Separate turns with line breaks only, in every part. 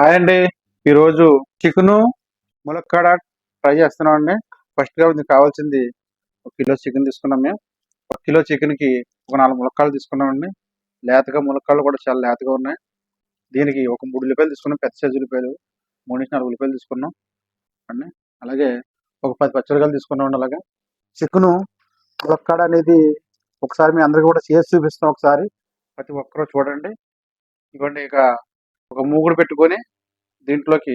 Hi అండి. ఈరోజు chicken ములక్కాడ ఫ్రై చేస్తున్నాం అండి ఫస్ట్గా మీకు కావాల్సింది ఒక కిలో చికెన్ తీసుకున్నాం మేము. ఒక కిలో చికెన్కి ఒక నాలుగు ములక్కాడలు తీసుకున్నాం అండి లేతగా ములక్కాడలు కూడా చాలా లేతగా ఉన్నాయి. దీనికి ఒక మూడు ఉల్లిపాయలు తీసుకున్నాం. పెద్ద సైజు ఉల్లిపాయలు మూడు నుంచి నాలుగు ఉల్లిపాయలు తీసుకున్నాం. అండి. అలాగే ఒక పది పచ్చిమిరకాయలు తీసుకున్నాం అండి అలాగే. చికెన్ ములక్కాడ అనేది ఒకసారి మీ అందరికీ కూడా చేసి చూపిస్తాం ఒకసారి. ప్రతి ఒక్కరూ చూడండి. ఇవ్వండి ఇక ఒక మూగుడు పెట్టుకొని దీంట్లోకి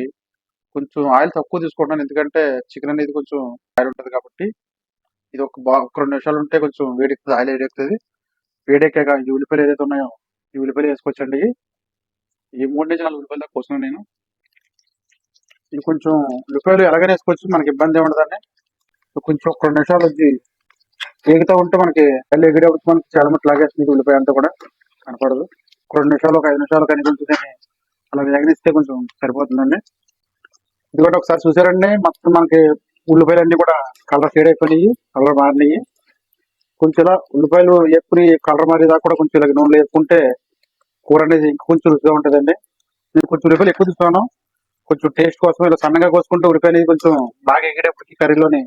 కొంచెం ఆయిల్ తక్కువ తీసుకుంటాను ఎందుకంటే చికెన్ అనేది కొంచెం ఆయిల్ ఉంటుంది కాబట్టి. ఇది ఒక బాగా ఒక రెండు నిమిషాలు ఉంటే కొంచెం వేడెక్కుతుంది ఆయిల్ వేడెక్కుతుంది వేడెక్కాక ఈ ఉల్లిపాయలు ఏదైతే ఉన్నాయో ఈ ఉల్లిపాయలు వేసుకోవచ్చండి ఈ మూడు నుంచి నాలుగు ఉల్లిపాయలు దాకా కోస్తున్నాను నేను. ఇది కొంచెం ఉల్లిపాయలు ఎలాగైనా వేసుకోవచ్చు మనకి ఇబ్బంది ఉండదండి. కొంచెం ఒక రెండు నిమిషాలు వచ్చి వేగుతూ ఉంటే మనకి కళ్ళు ఎగిడే మనకి చాలా మట్టి లాగేస్తుంది ఉల్లిపాయ అంతా కూడా. కనపడదు. ఒక రెండు నిమిషాలు ఒక ఐదు నిమిషాలు కానీ అలా వేగనిస్తే కొంచెం సరిపోతుందండి. ఇది కూడా ఒకసారి చూసారండి మొత్తం మనకి ఉల్లిపాయలు అన్ని కూడా కలర్ షేడ్ అయిపోయినాయి కలర్ మారినాయి. కొంచెం ఇలా ఉల్లిపాయలు వేపుకుని కలర్ మారేదాకా కూడా కొంచెం ఇలా నూనెలో వేసుకుంటే కూర అనేది ఇంకా కొంచెం రుచిగా ఉంటుందండి. నేను కొంచెం ఉల్లిపాయలు ఎక్కువ తీసుకున్నాను. కొంచెం టేస్ట్ కోసం ఇలా సన్నగా కోసుకుంటే ఉల్లిపాయ అనేది కొంచెం బాగా ఎగిరేపటికి కర్రీలోని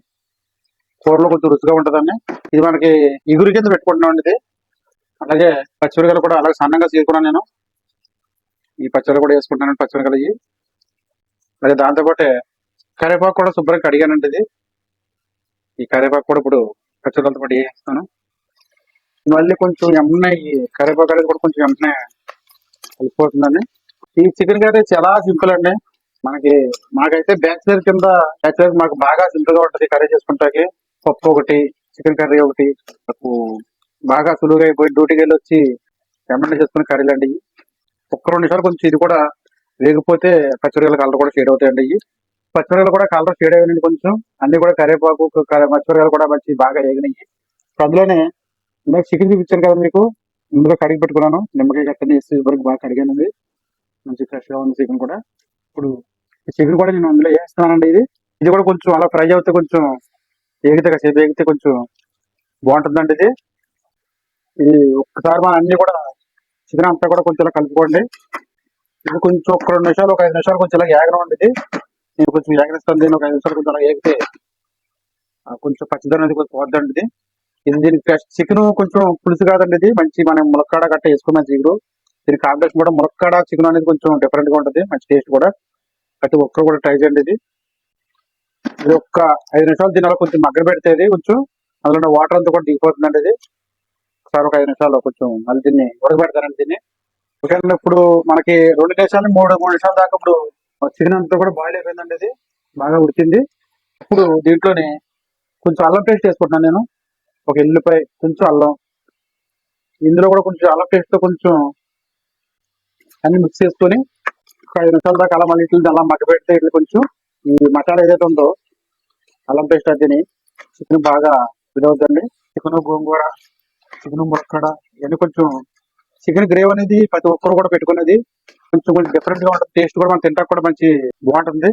కూరలో కొంచెం రుచిగా ఉంటుందండి. ఇది మనకి ఇగురు కింద పెట్టుకుంటున్నాం అండి ఇది. అలాగే పచ్చిమిరకాయలు కూడా అలాగే సన్నగా తీసుకున్నాను నేను. ఈ పచ్చళ్ళు కూడా వేసుకుంటాను పచ్చిమిరకాయలు ఇవి అలాగే దాంతోపాటే కరివేపాకు కూడా శుభ్రంగా కడిగానండి ఇది ఈ కరివేపాకు కూడా ఇప్పుడు పచ్చళ్ళతో పాటు వేస్తాను. మళ్ళీ కొంచెం ఎమ్మనే ఈ కరివేపాకు అనేది కూడా కొంచెం ఎమ్మనే కలిసిపోతుందండి. ఈ చికెన్ కర్రీ చాలా సింపుల్ అండి. మనకి మాకైతే బ్యాచిలర్ కింద బ్యాచిలర్ మాకు బాగా సింపుల్గా ఉంటుంది కర్రీ చేసుకుంటాకి. పప్పు ఒకటి చికెన్ కర్రీ ఒకటి. నాకు బాగా సులువుగా అయిపోయి డ్యూటీకి వెళ్ళి వచ్చి ఎమ్మెల్యే చేసుకునే కర్రీలు అండి ఇవి. ఒక్క రెండు సార్లు కొంచెం ఇది కూడా వేగిపోతే పచ్చిరొయ్యల కలర్ కూడా షేడ్ అవుతాయండి ఇవి. పచ్చిరొయ్యలు కూడా కలర్ షేడ్ అయ్యాయండి కొంచెం. అన్ని కూడా కరివేపాకు క- కూడా మంచి బాగా వేగినాయి. అందులోనే ఇందాక చికెన్ చూపించాను కదా మీకు. ముందుగా కడిగి పెట్టుకున్నాను. నిమ్మకాయ కట్టని వేసి వరకు బాగా కడిగానండి మంచి ఫ్రెష్గా ఉంది చికెన్ కూడా. ఇప్పుడు ఈ చికెన్ కూడా నేను అందులో వేస్తున్నానండి ఇది. ఇది కూడా కొంచెం అలా ఫ్రై అవుతే కొంచెం వేగితే కాసేపు వేగితే కొంచెం బాగుంటుందండి ఇది. ఇది ఒక్కసారి మనం అన్ని కూడా చికెన్ అంతా కూడా కొంచెం కలుపుకోండి. ఇది కొంచెం ఒక రెండు నిమిషాలు ఒక ఐదు నిమిషాలు కొంచెం ఇలా ఏగనం ఇది నేను కొంచెం ఏగనిస్తాను దీన్ని ఒక ఐదు నిమిషాలు కొంచెం అలా ఏగితే కొంచెం పచ్చిదనం అనేది కొంచెం పోద్దండి ఇది ఇది దీనికి చికెన్ కొంచెం పులుసు కాదండి ఇది మంచి మనం ములక్కాడ గట్ట వేసుకున్నాం చిగురు. దీని కాంబినేషన్ కూడా ములక్కాడ చికెన్ అనేది కొంచెం డిఫరెంట్గా ఉంటుంది మంచి టేస్ట్ కూడా. ప్రతి ఒక్కరు కూడా ట్రై చేయండి ఇది. ఇది ఒక్క ఐదు నిమిషాలు దీని కొంచెం మగ్గర పెడితే ఇది కొంచెం అందులో వాటర్ అంతా కూడా దిగిపోతుందండి ఇది. ఒకసారి ఒక ఐదు నిమిషాలు కొంచెం మళ్ళీ దీన్ని ఉడకబెడతారండి దీన్ని. ఎందుకంటే ఇప్పుడు మనకి రెండు నిమిషాలు మూడు మూడు నిమిషాల దాకా ఇప్పుడు చికెన్ అంతా కూడా బాయిల్ అయిపోయిందండి ఇది. బాగా ఉడికింది. ఇప్పుడు దీంట్లోనే కొంచెం అల్లం పేస్ట్ వేసుకుంటున్నాను నేను. ఒక ఎల్లుపై కొంచెం అల్లం. ఇందులో కూడా కొంచెం అల్లం పేస్ట్తో కొంచెం అన్ని మిక్స్ చేసుకొని ఒక ఐదు నిమిషాల దాకా అలా మళ్ళీ ఇట్లా అలా మగ్గ పెడితే ఇట్లా కొంచెం ఈ మసాలా ఏదైతే ఉందో అల్లం పేస్ట్ అది చికెన్ బాగా ఇదవుతుంది చికెన్ గోంగూర చికెన్ మురక్కడ ఇవన్నీ కొంచెం చికెన్ గ్రేవ్ అనేది ప్రతి ఒక్కరు కూడా పెట్టుకునేది కొంచెం కొంచెం డిఫరెంట్గా ఉంటుంది. టేస్ట్ కూడా మనం తింటాక కూడా మంచి బాగుంటుంది.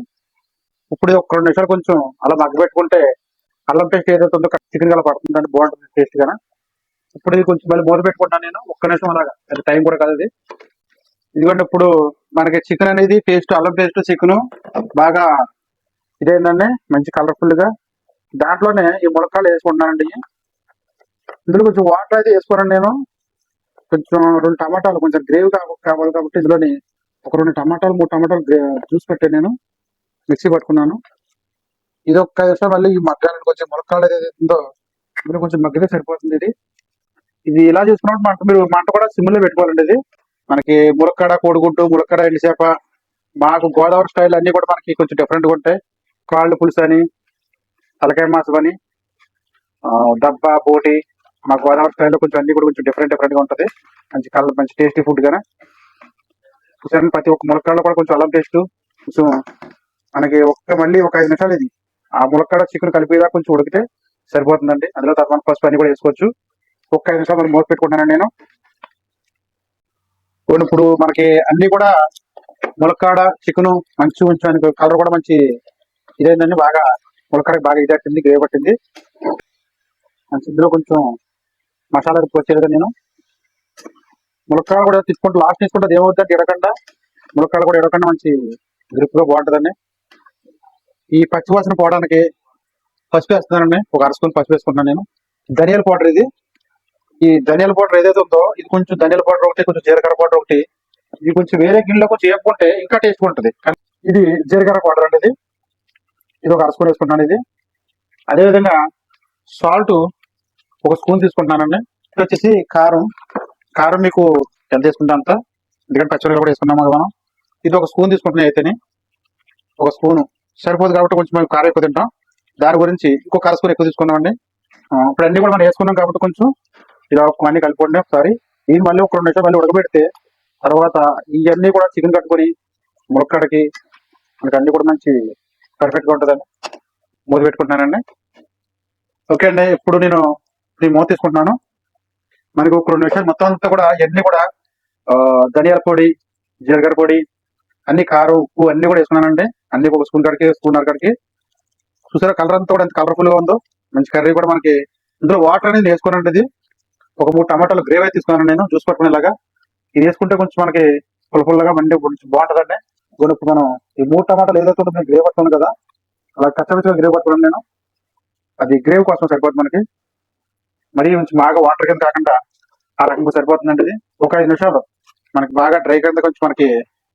ఇప్పుడు ఒక రెండు నిమిషాలు కొంచెం అలా మగ్గబెట్టుకుంటే అల్లం పేస్ట్ ఏదైతే ఉందో చికెన్ అలా పడుతుందండి బాగుంటుంది టేస్ట్గా ఇప్పుడు ఇది కొంచెం మళ్ళీ మూత పెట్టుకుంటాను నేను. ఒక్క నిమిషం అలాగా. అది టైం కూడా కాదు ఇది. ఎందుకంటే ఇప్పుడు మనకి చికెన్ అనేది పేస్ట్ అల్లం పేస్ట్ చికెన్ బాగా ఇదేందండి మంచి కలర్ఫుల్గా. దాంట్లోనే ఈ ములక్కాలు వేసుకుంటున్నానండి. ఇందులో కొంచెం వాటర్ అయితే వేసుకోరండి నేను. కొంచెం రెండు టమాటాలు కొంచెం గ్రేవ్ కావాలి కాబట్టి ఇందులోని ఒక రెండు టమాటాలు మూడు టమాటాలు జ్యూస్ పెట్టాను నేను. మిక్సీ పట్టుకున్నాను. ఇది ఒక్క నిమిషం మళ్ళీ ఈ మగ్గాలని కొంచెం ములక్కాలు ఏదైతే ఉందో ఇందులో కొంచెం మగ్గితే సరిపోతుంది ఇది. ఇది ఇలా చేసుకున్నప్పుడు మంట మీరు మంట కూడా సిమ్లో పెట్టుకోవాలండి ఇది. మనకి ములక్కాడ కోడిగుడ్డు ములక్కాడ ఎండిచేప మాకు గోదావరి స్టైల్ అన్ని కూడా మనకి కొంచెం డిఫరెంట్గా ఉంటాయి. కాళ్ళు పులుసు అని తలకాయ మాసం అని ఆ, దబ్బ బోటి మా గోదావరి స్టైల్లో కొంచెం అన్ని కూడా కొంచెం డిఫరెంట్ డిఫరెంట్గా ఉంటుంది ఉంటది. మంచి కలర్ మంచి టేస్టీ ఫుడ్ కానీ చూసారని ప్రతి ఒక్క ములక్కాడలో కూడా కొంచెం అల్లం టేస్ట్ కొంచెం మనకి ఒక్క మళ్ళీ ఒక ఐదు నిమిషాలు ఇది. ఆ ములక్కాడ చికెన్ కలిపేదా కొంచెం ఉడికితే సరిపోతుందండి. అందులో తర్వాత పసుపు అన్ని కూడా వేసుకోవచ్చు. ఒక్క ఐదు నిమిషాలు మరి మూత పెట్టుకుంటానండి నేను. ఇప్పుడు మనకి అన్ని కూడా ములక్కాడ చికెన్ మంచి ఉంచడానికి కలర్ కూడా మంచి ఇదైందండి. బాగా ములక్కాడ బాగా ఇది పట్టింది గ్రేవ్ పట్టింది. మంచి ఇందులో కొంచెం మసాలా వచ్చేది నేను? ములక్కాడ కూడా తీసుకుంటే లాస్ట్ తీసుకుంటే ఏమవుతుంది ఎడకుండా? ములక్కాడలు కూడా ఎడకుండా మంచి గ్రిప్గా బాగుంటుందండి. ఈ పచ్చివాసన పోవడానికి పసుపు వేస్తున్నానండి. ఒక అరసుకుని పసుపు వేసుకుంటున్నాను నేను. ధనియాల పౌడర్ ఇది. ఈ ధనియాల పౌడర్ ఏదైతే ఉందో ఇది కొంచెం ధనియాల పౌడర్ ఒకటి కొంచెం జీలకర్ర పౌడర్ ఒకటి ఇది కొంచెం వేరే గిన్నెలో కొంచెం వేపుకుంటే ఇంకా టేస్ట్ ఉంటుంది. కానీ ఇది జీలకర్ర పౌడర్ అండి ఇది. ఇది ఒక అర వేసుకుంటున్నాను ఇది. అదేవిధంగా సాల్ట్ ఒక స్పూన్ తీసుకుంటున్నానండి. ఇది వచ్చేసి కారం. కారం మీకు ఎంత తీసుకుంటా అంత? ఎందుకంటే పచ్చడి కూడా వేసుకున్నాం కదా మనం. ఇది ఒక స్పూన్ తీసుకుంటున్నాయి అయితేనే. ఒక స్పూను. సరిపోదు కాబట్టి కొంచెం మేము కారం ఎక్కువ తింటాం. దాని గురించి ఇంకో కార స్పూన్ ఎక్కువ తీసుకున్నామండి ఇప్పుడు అన్ని కూడా మనం వేసుకున్నాం కాబట్టి కొంచెం ఇలా అన్ని కలిపండి ఒకసారి. ఇది మళ్ళీ ఒక రెండు నిమిషాలు మళ్ళీ ఉడకబెడితే తర్వాత ఇవన్నీ కూడా చికెన్ కట్టుకొని ములక్కడకి మనకి అన్ని కూడా మంచి పర్ఫెక్ట్గా ఉంటుందండి. మూత పెట్టుకుంటున్నానండి. ఓకే అండి. ఇప్పుడు నేను నేను మూత తీసుకుంటున్నాను. మనకు ఒక రెండు నిమిషాలు మొత్తం అంతా కూడా ఇవన్నీ కూడా ఆ, ధనియాల పొడి జీలకర్ర పొడి అన్ని కారం ఉప్పు అన్ని కూడా వేసుకున్నానండి. అన్ని ఒక స్పూన్ కాడికి స్పూన్ కాడికి. చూసారా కలర్ అంతా కూడా ఎంత కలర్ఫుల్గా ఉందో. మంచి కర్రీ కూడా మనకి ఇందులో వాటర్ అనేది వేసుకున్నాను ఇది. ఒక మూడు టమాటాలు గ్రేవ్ అయితే తీసుకున్నాను నేను జ్యూస్ పట్టుకునేలాగా ఇది వేసుకుంటే కొంచెం మనకి పుల్లపుల్లగా మండి కొంచెం బాగుంటుందండి. ఇప్పుడు ఇప్పుడు మనం ఈ మూడు టమాటాలు ఏదైతే ఉందో మేము గ్రేవ్ పట్టుకున్నాం కదా అలా కచ్చపచ్చగా గ్రేవ్ పట్టుకున్నాను నేను. అది గ్రేవ్ కోసం సరిపోతుంది మనకి. మరీ కొంచెం బాగా వాటర్ కింద కాకుండా ఆ రకంగా సరిపోతుందండి ఇది. ఒక ఐదు నిమిషాలు. మనకి బాగా డ్రై కింద కొంచెం మనకి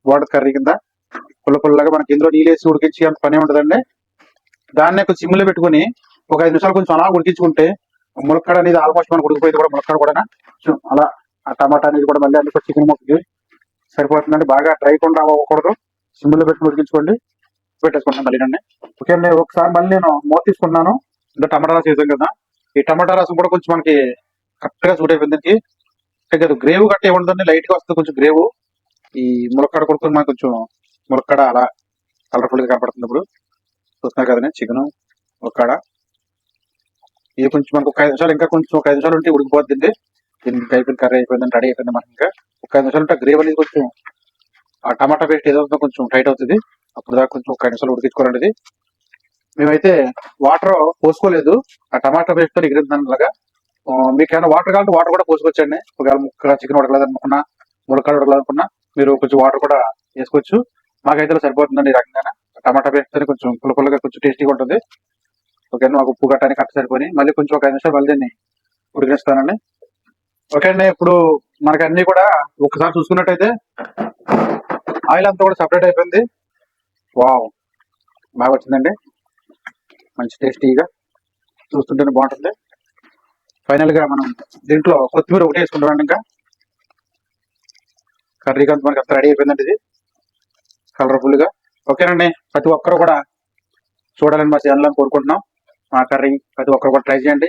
వాటర్ కర్రీ కింద పుల్ల పుల్లగా మనకి ఇందులో నీళ్ళు వేసి ఉడికించి అంత పని ఉంటుందండి దాన్ని కొంచెం సిమ్లో పెట్టుకుని ఒక ఐదు నిమిషాలు కొంచెం అలా ఉడికించుకుంటే ములక్కడ అనేది ఆల్మోస్ట్ మనకు ఉడికిపోయింది కూడా ములక్కడ కూడా. కొంచెం అలా ఆ టమాటా అనేది కూడా మళ్ళీ అన్ని చికెన్ ముక్కకి సరిపోతుందండి. బాగా డ్రై కూడా అవ్వకూడదు. సిమ్లో పెట్టుకుని ఉడికించుకోండి. పెట్టేసుకుంటాను మళ్ళీ నన్ను. ఓకే అండి ఒకసారి మళ్ళీ నేను మూత తీసుకున్నాను. ఇంకా టమాటా రసం కదా. ఈ టమాటా రసం కూడా కొంచెం మనకి కరెక్ట్గా సూట్ అయిపోయింది. దీనికి. అంటే కదా గ్రేవ్ గట్ట ఉండదండి లైట్గా వస్తుంది కొంచెం గ్రేవ్. ఈ ములక్కాడ కొడుకుని మనకు కొంచెం ములక్కాడ అలా కలర్ఫుల్గా కనపడుతుంది ఇప్పుడు. చూస్తున్నారు కదండి చికెన్ ములక్కాడ. ఇది కొంచెం మనకు ఒక ఐదు నిమిషాలు ఇంకా కొంచెం ఒక ఐదు నిమిషాలు ఉంటే ఉడికిపోతుంది దీనికి అయిపోయింది కర్రీ అయిపోయింది రెడీ అయిపోయింది మనకి ఇంకా. ఒక ఐదు నిమిషాలు ఉంటే గ్రేవ్ అనేది కొంచెం ఆ టమాటా పేస్ట్ ఏదో కొంచెం టైట్ అవుతుంది. అప్పుడు దాకా కొంచెం ఒక ఐదు నిమిషాలు ఉడికించుకోవాలండి మేమైతే వాటర్ పోసుకోలేదు. ఆ టమాటా పేస్ట్తో ఎగిరింది అలాగా మీకు ఏమైనా వాటర్ కావాలంటే వాటర్ కూడా పోసుకోవచ్చండి. ఒకవేళ ముక్క చికెన్ ఉడకలేదు అనుకున్నా ములక్కాడ ఉడకలేదనుకున్నా మీరు కొంచెం వాటర్ కూడా వేసుకోవచ్చు. మాకైతే సరిపోతుందండి ఈ రకంగా టమాటా పేస్ట్తో కొంచెం పుల్లపుల్లగా కొంచెం టేస్టీగా ఉంటుంది. ఓకే మాకు ఉప్పు గట్టాన్ని కట్ట సరిపోయి మళ్ళీ కొంచెం ఒక ఐదు నిమిషాలు మళ్ళీ దీన్ని ఉడికిస్తానండి ఓకే అండి ఇప్పుడు మనకి అన్ని కూడా ఒకసారి చూసుకున్నట్టయితే ఆయిల్ అంతా కూడా సపరేట్ అయిపోయింది. వావ్! బాగా వచ్చిందండి. మంచి టేస్టీగా చూస్తుంటేనే బాగుంటుంది. ఫైనల్గా మనం దీంట్లో కొత్తిమీర ఒకటి వేసుకుంటాం ఇంకా. కర్రీ కంత మనకి అంత రెడీ అయిపోయిందండి ఇది. కలర్ఫుల్గా ఓకేనండి ప్రతి ఒక్కరు కూడా చూడాలని మా ఛానల్ కోరుకుంటున్నాం. మా కర్రీ ప్రతి ఒక్కరు కూడా ట్రై చేయండి.